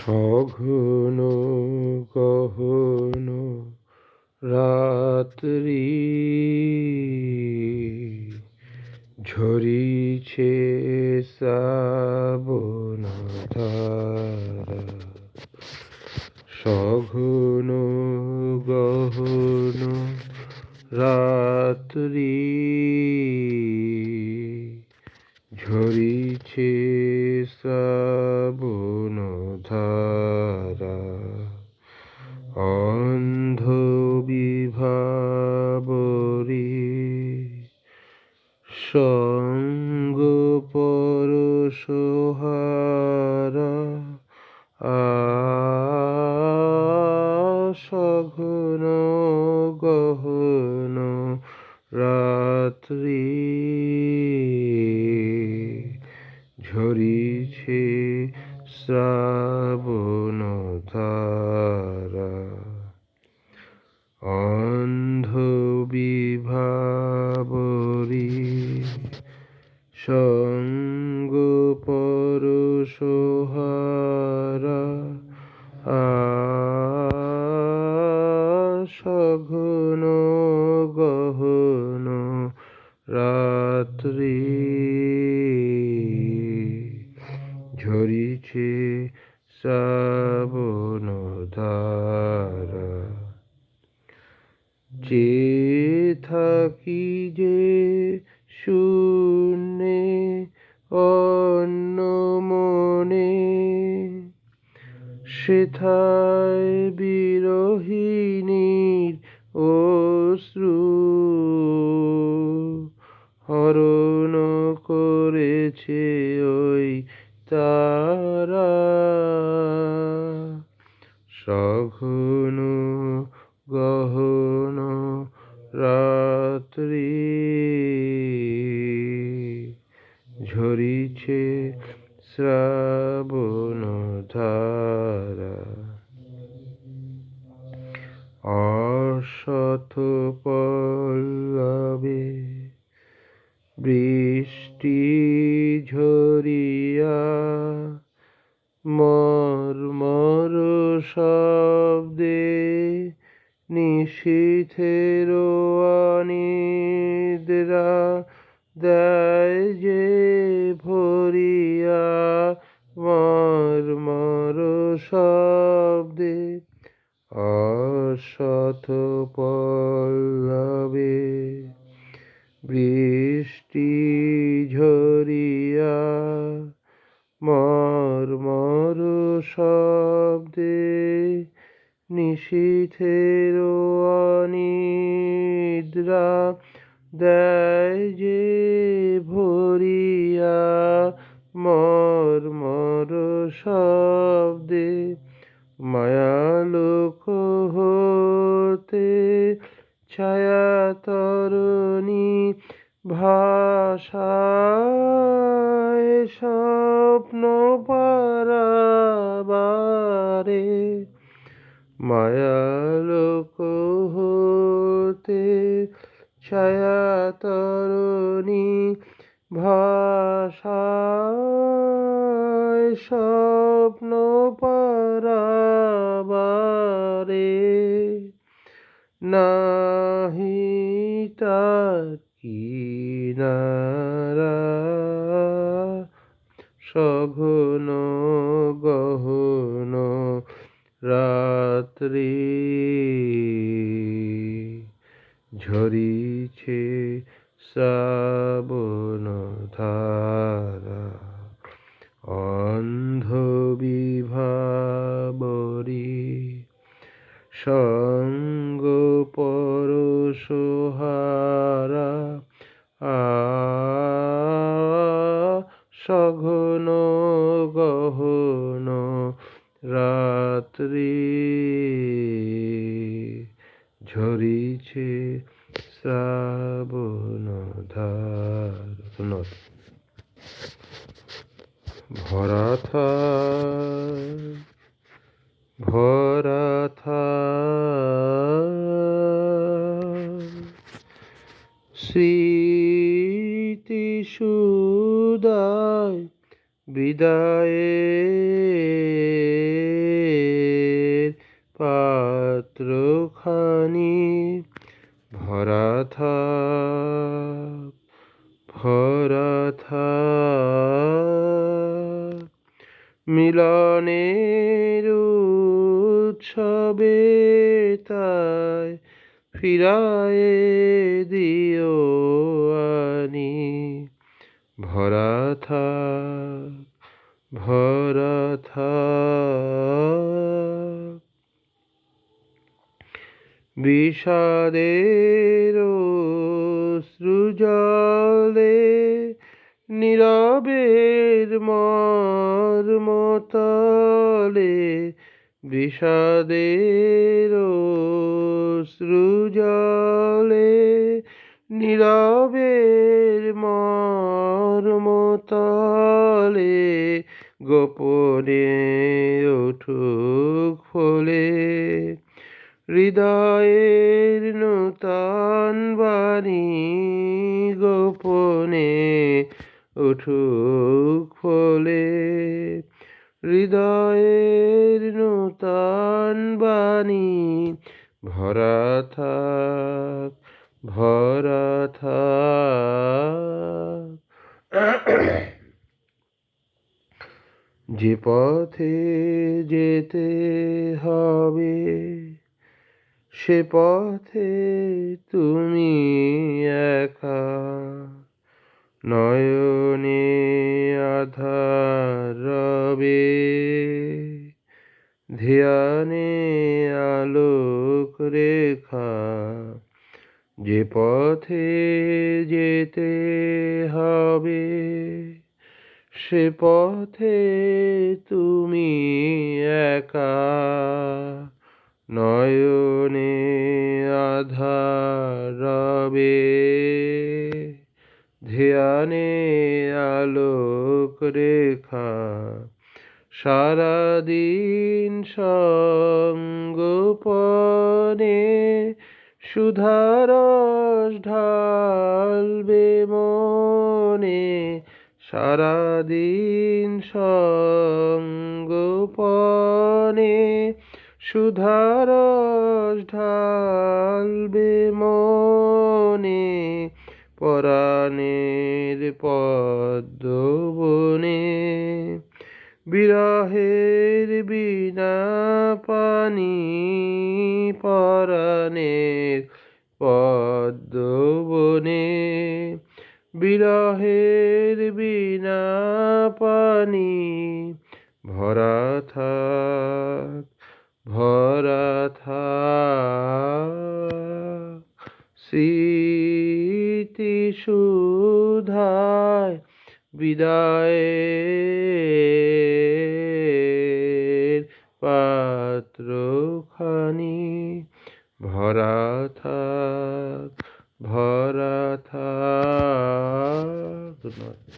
সঘন গহন রাত্রি ঝরিছে শ্রাবণ ধারা। সঘন গহন রাত্রি ঝরিছে শ্রাবণ ধারা অন্ধ বিভাবরী সঙ্গ পরশহারা সঘন গহন রাত্রি যে থাকি যে শূন্যে অন্য মনে সেথায় বিরোহিণীর অনিদ্রা দেয় যে ভরিয়া মর মর শব্দে অসথ পল্লবে বৃষ্টি দেয় যে ভরিয়া মর মর শব্দে মায়ালোক হতে ছায়া তরণী ভাষায় স্বপ্ন পারাবারে মায়ালোক হতে ছায়া তরণী ভাষায় স্বপ্ন পারাবারে নাহি কিনারা সঘন গহন রাত্রি ঝরিছে শ্রাবণ ধারা অন্ধ বিভাবরী সঙ্গ পরশহারা আ সঘন গহন রাত্রি ঝরিছে শ্রাবণ ধার ধন্যবাদ ভরা থার ভরা স্মৃতি সুদায় বিদায়ে উৎসবে তাই ফিরায়ে দিও আনি। ভরা থাক ভরা থাক। বিষাদের সৃজলে নীরবের মর্মতলে বিষাদের সৃজলে নীরবের মর্মতলে গোপনে উঠুক ফলে হৃদয়ের নূতন বাণী গোপনে উঠুক ফলে হৃদয়ের নূতন বাণী। ভরা থাক ভরা থাক। যে পথে যেতে হবে, সে পথে তুমি একা। নয়নে আধার রবে ধ্যানে আলোক রেখা, যে পথে যেতে হবে, সে পথে তুমি একা। নয়নে আধার রবে ধ্যানে আলোক রেখা সারাদিন সঙ্গোপনে সুধারস ঢালবে মনে। সারাদিন সঙ্গোপনে সুধারস ঢালবে মনে। পরাণের পদ্ম বনে বিরহের বিনা পানি পরাণের পদ্ম বনে বিরহের বিনা পানি ভরা থাক ভরা থাক স্মৃতি সুধায় বিদায় পাত্রখানি। ভরা থাক ভরা থাক।